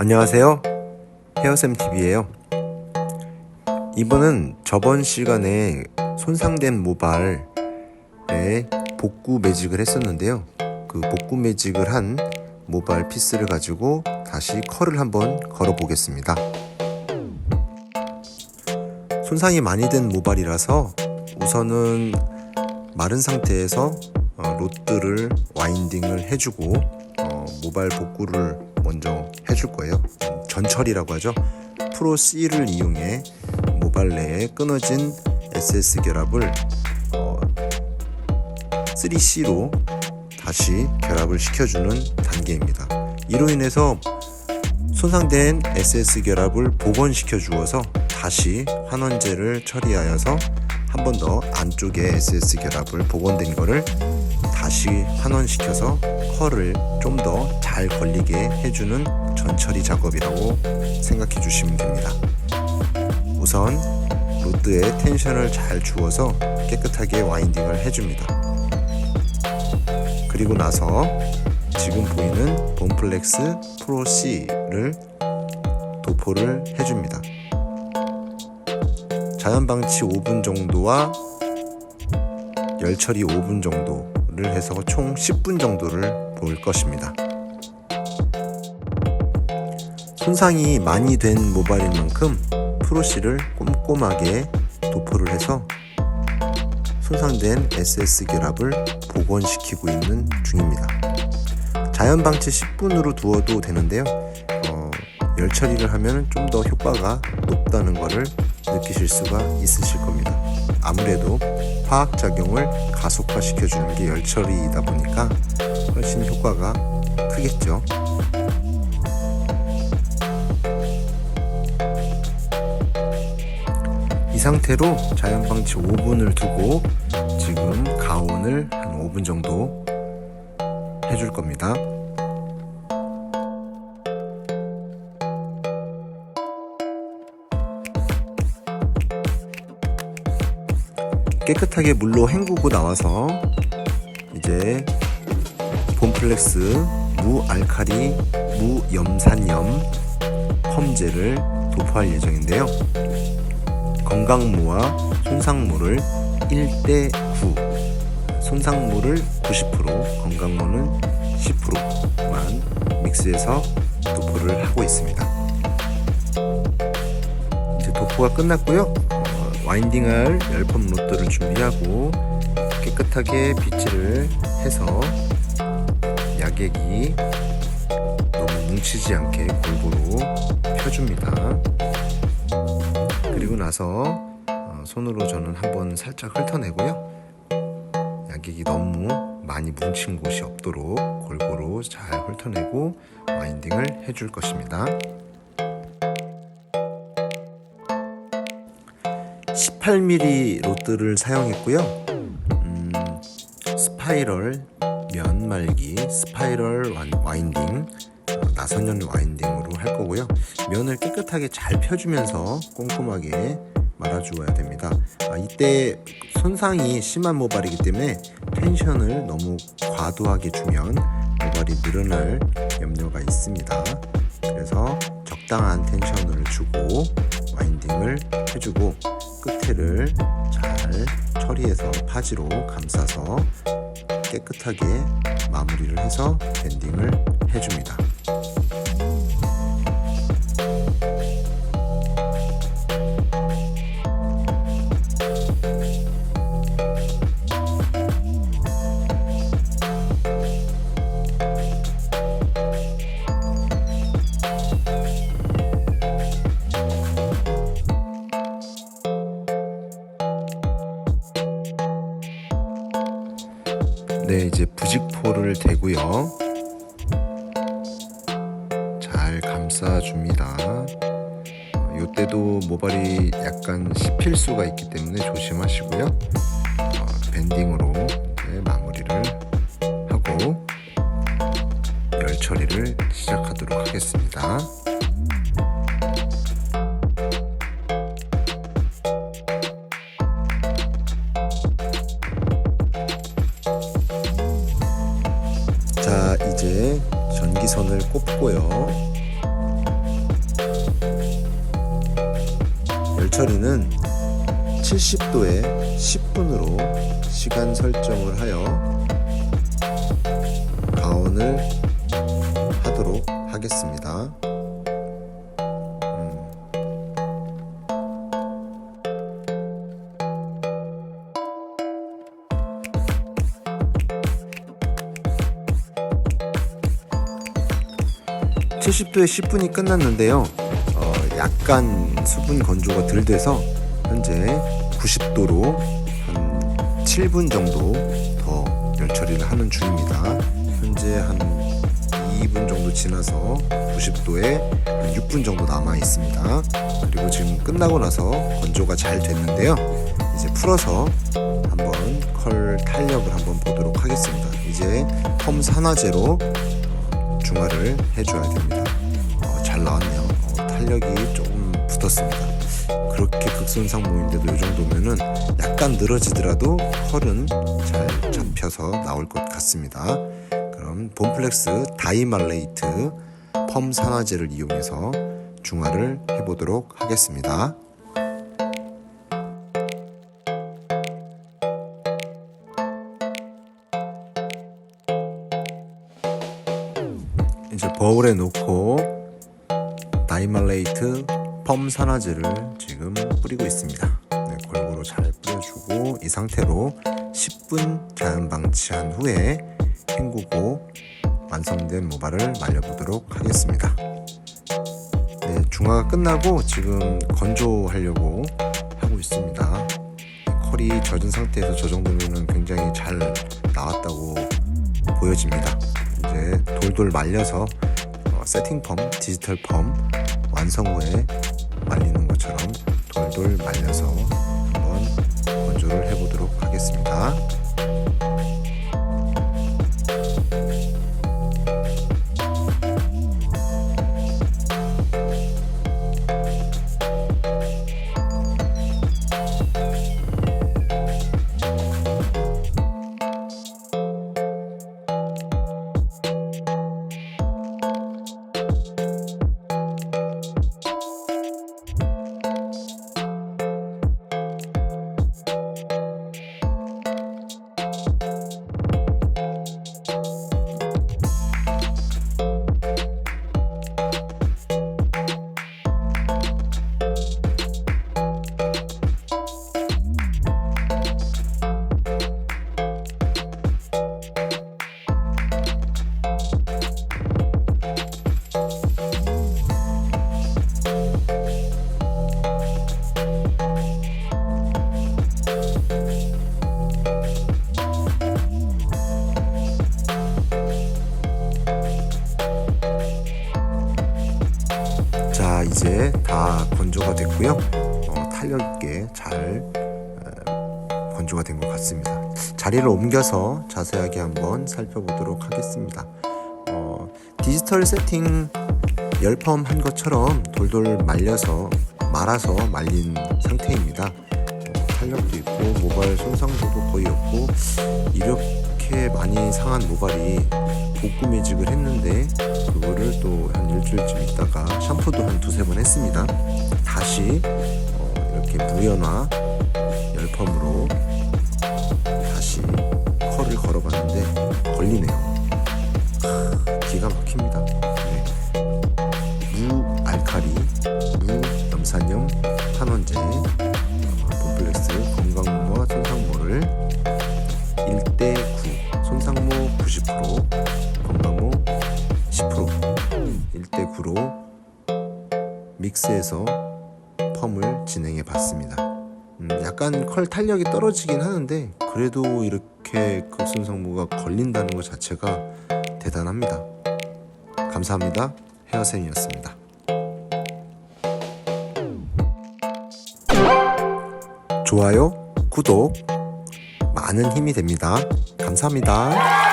안녕하세요. 헤어샘 TV예요. 이번은 저번 시간에 손상된 모발에 복구 매직을 했었는데요. 그 복구 매직을 한 모발 피스를 가지고 다시 컬을 한번 걸어 보겠습니다. 손상이 많이 된 모발이라서 우선은 마른 상태에서 어, 로드를 와인딩을 해주고 어, 모발 복구를 먼저 해줄 거예요. 전철이라고 하죠. 프로 C를 이용해 모발 내에 끊어진 SS 결합을 어, 3C로 다시 결합을 시켜주는 단계입니다. 이로 인해서 손상된 SS 결합을 복원시켜 주어서 다시 환원제를 처리하여서 한 번 더 안쪽에 SS 결합을 복원된 거를 다시 환원시켜서 컬을 좀 더 잘 걸리게 해주는 전처리 작업이라고 생각해 주시면 됩니다. 우선 로드에 텐션을 잘 주어서 깨끗하게 와인딩을 해줍니다. 그리고 나서 지금 보이는 본플렉스 프로 C를 도포를 해줍니다. 자연 방치 5분 정도와 열 처리 5분 정도 를 해서 총 10분 정도를 볼 것입니다. 손상이 많이 된 모발인 만큼 프로씨를 꼼꼼하게 도포를 해서 손상된 SS 결합을 복원시키고 있는 중입니다. 자연 방치 10분으로 두어도 되는데요. 어, 열 처리를 하면 좀 더 효과가 높다는 것을 느끼실 수가 있으실 겁니다. 아무래도 화학 작용을 가속화 시켜주는 게 열 처리이다 보니까 훨씬 효과가 크겠죠. 이 상태로 자연 방치 5분을 두고 지금 가온을 한 5분 정도 해줄 겁니다. 깨끗하게 물로 헹구고 나와서 이제 봄플렉스 무알카리 무염산염 펌제를 도포할 예정인데요. 건강무와 손상무를 1대 9 손상무를 90% 건강무는 10%만 믹스해서 도포를 하고 있습니다. 이제 도포가 끝났고요. 어, 와인딩할 열펌 로드를 준비하고 깨끗하게 빗질을 해서 약액이 너무 뭉치지 않게 골고루 펴줍니다. 그리고 나서 어, 손으로 저는 한번 살짝 훑어내고요. 약액이 너무 많이 뭉친 곳이 없도록 골고루 잘 훑어내고 와인딩을 해줄 것입니다. 18mm 로드를 사용했고요. 음, 스파이럴 면 말기, 스파이럴 와인딩, 어, 나선연 와인딩으로 할 거고요. 면을 깨끗하게 잘 펴주면서 꼼꼼하게 말아주어야 됩니다. 아, 이때 손상이 심한 모발이기 때문에 텐션을 너무 과도하게 주면 모발이 늘어날 염려가 있습니다. 그래서 적당한 텐션을 주고 와인딩을 해주고 끝에를 잘 처리해서 파지로 감싸서 깨끗하게 마무리를 해서 밴딩을 해줍니다. 네, 이제 부직포를 대고요. 잘 감싸줍니다. 어, 요때도 모발이 약간 씹힐 수가 있기 때문에 조심하시고요. 어, 밴딩으로 이제 전기선을 꼽고요. 열 처리는 70도에 10분으로 시간 설정을 하여 가온을 하도록 하겠습니다. 70도에 10분이 끝났는데요. 어, 약간 수분 건조가 덜 돼서 현재 90도로 한 7분 정도 더 열 처리를 하는 중입니다. 현재 한 2분 정도 지나서 90도에 한 6분 정도 남아 있습니다. 그리고 지금 끝나고 나서 건조가 잘 됐는데요. 이제 풀어서 한번 컬 탄력을 한번 보도록 하겠습니다. 이제 펌 산화제로 중화를 해줘야 됩니다. 어, 잘 나왔네요. 어, 탄력이 조금 붙었습니다. 그렇게 극손상 모인데도 이 정도면은 약간 늘어지더라도 컬은 잘 잡혀서 나올 것 같습니다. 그럼 본플렉스 다이말레이트 펌 산화제를 이용해서 중화를 해보도록 하겠습니다. 이제 버울에 놓고 다이말레이트 펌 산화제를 지금 뿌리고 있습니다. 네, 골고루 잘 뿌려주고 이 상태로 10분 자연 방치한 후에 헹구고 완성된 모발을 말려보도록 하겠습니다. 네, 중화가 끝나고 지금 건조하려고 하고 있습니다. 컬이 젖은 상태에서 저 정도면 굉장히 잘 나왔다고 보여집니다. 이제 돌돌 말려서 어, 세팅 펌, 디지털 펌 완성 후에 말리는 것처럼 돌돌 말려서 한번 건조를 해보도록 하겠습니다. 됐고요. 어, 탄력 있게 잘 어, 건조가 된 것 같습니다. 자리를 옮겨서 자세하게 한번 살펴보도록 하겠습니다. 어, 디지털 세팅 열펌 한 것처럼 돌돌 말려서 말아서 말린 상태입니다. 어, 탄력도 있고 모발 손상도도 거의 없고 이렇게 많이 상한 모발이 복구 매직을 했는데 그거를 또 한 일주일쯤 있다가 샴푸도 한 두세 번 했습니다. 다시 어, 이렇게 무연화 열펌으로 다시 컬을 걸어봤는데 걸리네요. 1대9로 믹스해서 펌을 진행해 봤습니다. 음, 약간 컬 탄력이 떨어지긴 하는데 그래도 이렇게 극손상모가 걸린다는 것 자체가 대단합니다. 감사합니다. 헤어쌤이었습니다. 좋아요, 구독 많은 힘이 됩니다. 감사합니다.